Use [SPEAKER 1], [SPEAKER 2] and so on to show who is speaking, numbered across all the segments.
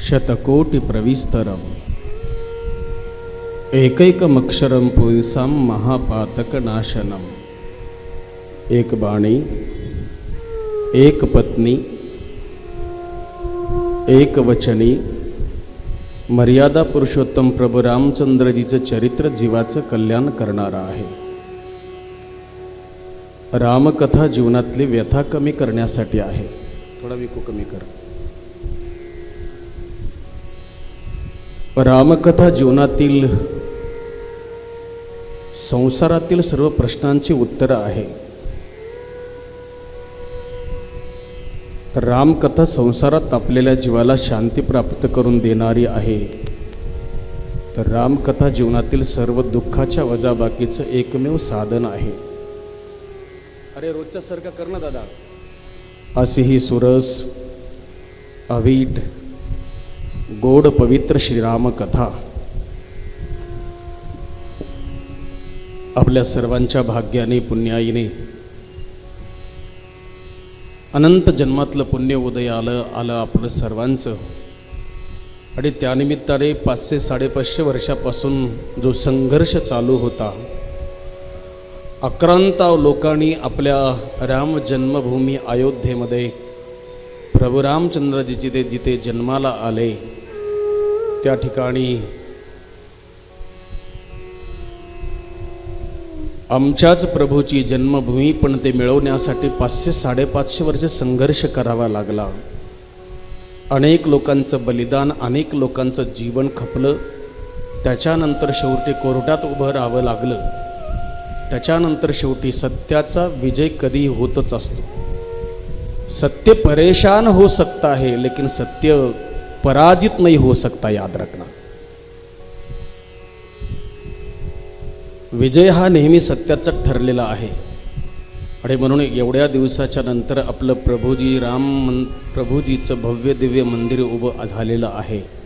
[SPEAKER 1] शतकोटिप्रविस्तरम्. एकैकमक्षरं पुंसां महापातकनाशनम्. एक बाणी एक पत्नी एक वचनी मर्यादा पुरुषोत्तम प्रभू रामचंद्रजीचं चरित्र जीवाचं कल्याण करणारं आहे. रामकथा जीवनातली व्यथा कमी करण्यासाठी आहे. थोडा विको कमी कर. रामकथा जीवनातील संसारातील सर्व प्रश्नांची उत्तरं आहे. तर रामकथा संसारात आपलेल्या जीवाला शांती प्राप्त करून देणारी आहे. तर रामकथा जीवनातील सर्व दुःखाच्या वजाबाकीचं एकमेव साधन आहे. अरे रोजच्या सारखं कर ना दादा. अशी ही सुरस अवीट गोड पवित्र श्रीरामकथा आपल्या सर्वांच्या भाग्याने पुण्याईने अनंत जन्मातलं पुण्य उदय आलं आलं आपलं सर्वांचं. आणि त्यानिमित्ताने पाचशे साडेपाचशे वर्षापासून जो संघर्ष चालू होता आक्रांत लोकांनी आपल्या राम जन्मभूमी अयोध्येमध्ये प्रभू रामचंद्रजी जिथे जिथे जन्माला आले त्या ठिकाणी आमच्याच प्रभूची जन्मभूमी पण ते मिळवण्यासाठी पाचशे साडेपाचशे वर्ष संघर्ष करावा लागला. अनेक लोकांचं बलिदान अनेक लोकांचं जीवन खपलं. त्याच्यानंतर शेवटी कोर्टात उभं राहावं लागलं. त्याच्यानंतर शेवटी सत्याचा विजय कधी होतच असतो. सत्य परेशान हो सकता है लेकिन सत्य पराजित नहीं हो सकता याद रखना. विजय हा नेहमी सत्याचा ठरलेला आहे. आणि म्हणून एवढ्या दिवसाच्या नंतर आपलं प्रभूजी राम मन प्रभूजीचं भव्य दिव्य मंदिर उभं झालेलं आहे.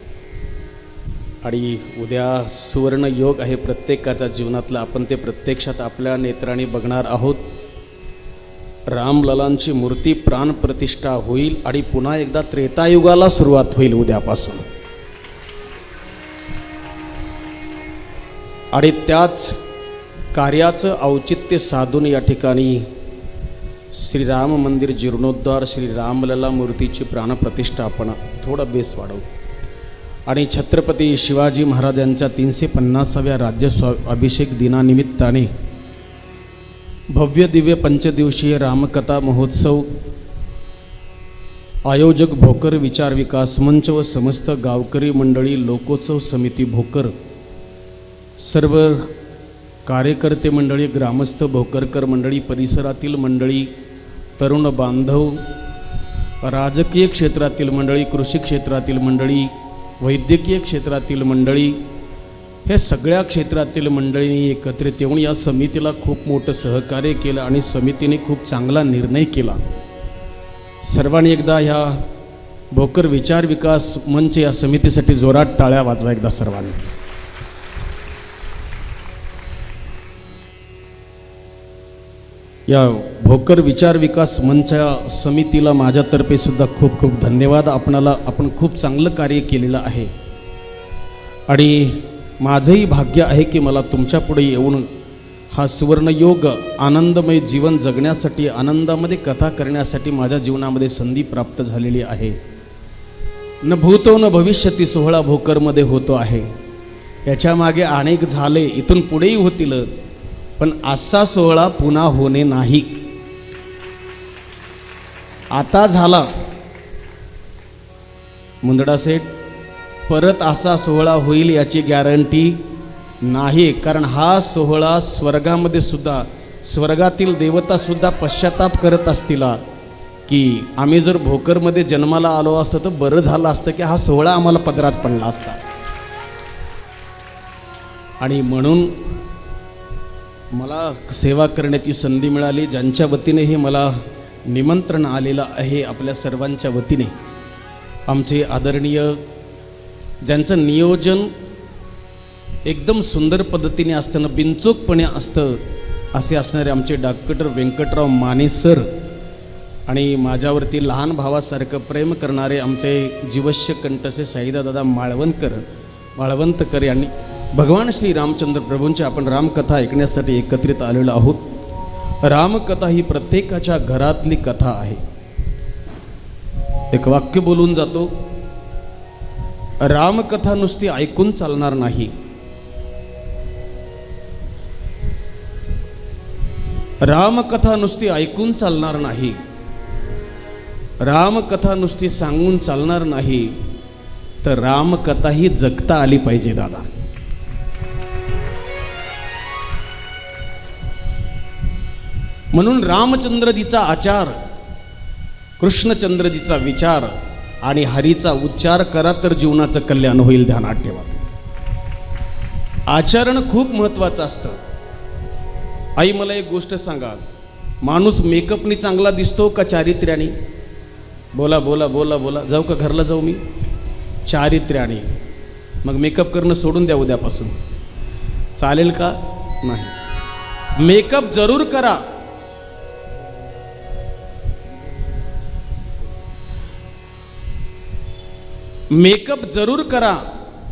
[SPEAKER 1] आणि उद्या सुवर्ण योग आहे प्रत्येकाच्या जीवनातला. आपण ते प्रत्यक्षात आपल्या नेत्राने बघणार आहोत. रामललांची मूर्ती प्राणप्रतिष्ठा होईल आणि पुन्हा एकदा त्रेतायुगाला सुरुवात होईल उद्यापासून. आणि त्याच कार्याचं औचित्य साधून या ठिकाणी श्रीराम मंदिर जीर्णोद्धार श्री रामलला मूर्तीची प्राणप्रतिष्ठा आपण थोडा बेस वाढवू. आणि छत्रपती शिवाजी महाराजांच्या तीनशे पन्नासाव्या राज्य स्वा अभिषेक दिनानिमित्ताने भव्य दिव्य पंचदिवसीय रामकथा महोत्सव आयोजक भोकर विचार विकास मंच व समस्त गावकरी मंडळी लोकोत्सव समिती भोकर सर्व कार्यकर्ते मंडळी ग्रामस्थ भोकरकर मंडळी परिसरातील मंडळी तरुण बांधव राजकीय क्षेत्रातील मंडळी कृषी क्षेत्रातील मंडळी वैद्यकीय क्षेत्रातील मंडळी हे सगळ्या क्षेत्रातील मंडळींनी एकत्रित येऊन या समितीला खूप मोठं सहकार्य केलं आणि समितीने खूप चांगला निर्णय केला. सर्वांनी एकदा ह्या भोकर विचार विकास मंच या समितीसाठी जोरात टाळ्या वाजवा एकदा सर्वांनी. या भोकर विचार विकास मंचा समितीला माझ्यातर्फे सुद्धा खूप खूप धन्यवाद. आपणाला आपण खूप चांगलं कार्य केलेलं आहे. आणि माझंही भाग्य आहे की मला तुमच्यापुढे येऊन हा सुवर्णयोग आनंदमय जीवन जगण्यासाठी आनंदामध्ये कथा करण्यासाठी माझ्या जीवनामध्ये संधी प्राप्त झालेली आहे. न भूतो न भविष्यती सोहळा भोकरमध्ये होतो आहे. याच्यामागे अनेक झाले इथून पुढेही होतील पण असा सोहळा पुन्हा होणे नाही. आता झाला. मुंदडा सेठ परत असा सोहळा होईल याची गॅरंटी नाही कारण हा सोहळा स्वर्गामध्ये सुद्धा स्वर्गातील देवता सुद्धा पश्चाताप करत असतील. की आम्ही जर भोकरमध्ये जन्माला आलो असतो तर बरं झालं असतं की हा सोहळा आम्हाला पदरात पडला असता. आणि म्हणून मला सेवा करण्याची संधी मिळाली. ज्यांच्या वतीने हे मला निमंत्रण आलेलं आहे आपल्या सर्वांच्या वतीने. आमचे आदरणीय ज्यांचं नियोजन एकदम सुंदर पद्धतीने असताना बिनचूकपणे असतं असे असणारे आमचे डॉक्टर व्यंकटराव माने सर आणि माझ्यावरती लहान भावासारखं प्रेम करणारे आमचे जीवश्य कंठसे साईदादा माळवणकर माळवंतकर यांनी भगवान श्री रामचंद्र प्रभूंची आपण रामकथा ऐकण्यासाठी एकत्रित आलेलो आहोत. रामकथा ही प्रत्येकाच्या घरातली कथा आहे. एक वाक्य बोलून जातो. रामकथा नुसती ऐकून चालणार नाही. रामकथा नुसती ऐकून चालणार नाही. रामकथा नुसती सांगून चालणार नाही. तर रामकथा ही जगता आली पाहिजे दादा. म्हणून रामचंद्रजीचा आचार कृष्णचंद्रजीचा विचार आणि हरीचा उच्चार करा तर जीवनाचं कल्याण होईल ध्यानात ठेवा. आचरण खूप महत्वाचं असतं. आई मला एक गोष्ट सांगा. माणूस मेकअपनी चांगला दिसतो का चारित्र्याने? बोला बोला बोला बोला. जाऊ का घरला जाऊ मी? चारित्र्याने. मग मेकअप करणं सोडून द्या उद्यापासून. चालेल का? नाही. मेकअप जरूर करा. मेकअप जरूर करा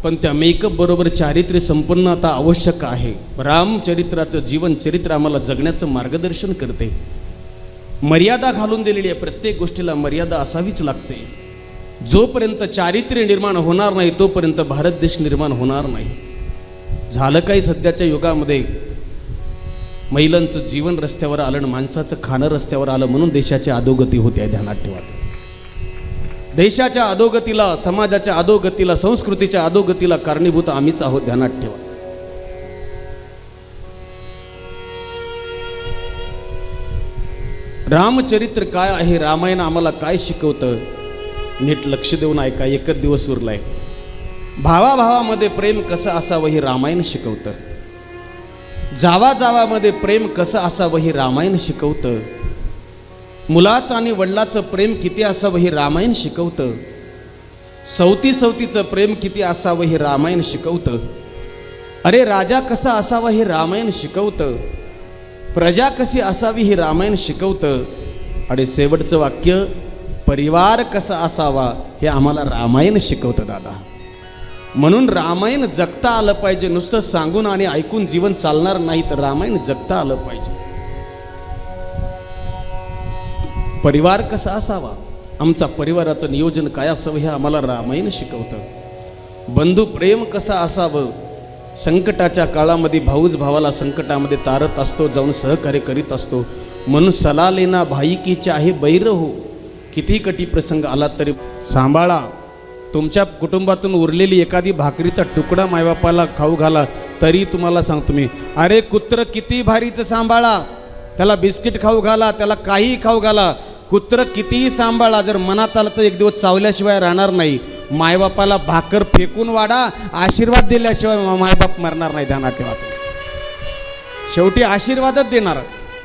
[SPEAKER 1] पण त्या मेकअप बरोबर चारित्र्य संपन्नता आवश्यक आहे. रामचरित्राचं जीवन चरित्र आम्हाला जगण्याचं मार्गदर्शन करते. मर्यादा घालून दिलेली आहे प्रत्येक गोष्टीला मर्यादा असावीच लागते. जोपर्यंत चारित्र्य निर्माण होणार नाही तोपर्यंत भारत देश निर्माण होणार नाही. झालं काही सध्याच्या युगामध्ये. महिलांचं जीवन रस्त्यावर आलं आणि माणसाचं खाणं रस्त्यावर आलं म्हणून देशाची अधोगती होते ध्यानात ठेवा. देशाच्या अधोगतीला समाजाच्या अधोगतीला संस्कृतीच्या अधोगतीला कारणीभूत आम्हीच आहोत ध्यानात ठेवा. रामचरित्र काय आहे? रामायण आम्हाला काय शिकवतं? नीट लक्ष देऊन ऐका एकच दिवस उरलाय. भावाभावामध्ये प्रेम कसं असावं हे रामायण शिकवतं. जावा जावामध्ये प्रेम कसं असावं हे रामायण शिकवतं. मुलाचं आणि वडिलाचं प्रेम किती असावं हे रामायण शिकवतं. सवती सवतीचं प्रेम किती असावं हे रामायण शिकवतं. अरे राजा कसा असावा हे रामायण शिकवतं. प्रजा कशी असावी हे रामायण शिकवतं. आणि शेवटचं वाक्य परिवार कसा असावा हे आम्हाला रामायण शिकवतं दादा. म्हणून रामायण जगता आलं पाहिजे नुसतं सांगून आणि ऐकून जीवन चालणार नाही तर रामायण जगता आलं पाहिजे. परिवार कसा असावा? आमचा परिवाराचं नियोजन काय असावं हे आम्हाला रामायण शिकवतं. बंधू प्रेम कसा असावं? संकटाच्या काळामध्ये भाऊच भावाला संकटामध्ये तारत असतो जाऊन सहकार्य करीत असतो. म्हणून सला लेना आहे की बैर हो किती कटी प्रसंग आला तरी सांभाळा. तुमच्या कुटुंबातून उरलेली एखादी भाकरीचा तुकडा मायबापाला खाऊ घाला तरी तुम्हाला सांगतो मी अरे कुत्र किती भारीचं सांभाळा. त्याला बिस्किट खाऊ घाला त्याला काही खाऊ घाला. कुत्र कितीही सांभाळा जर मनात आलं तर एक दिवस चावल्याशिवाय राहणार नाही. मायबापाला भाकर फेकून वाडा आशीर्वाद दिल्याशिवाय मायबाप मरणार नाही ध्यानात ठेवा शेवटी आशीर्वादच देणार.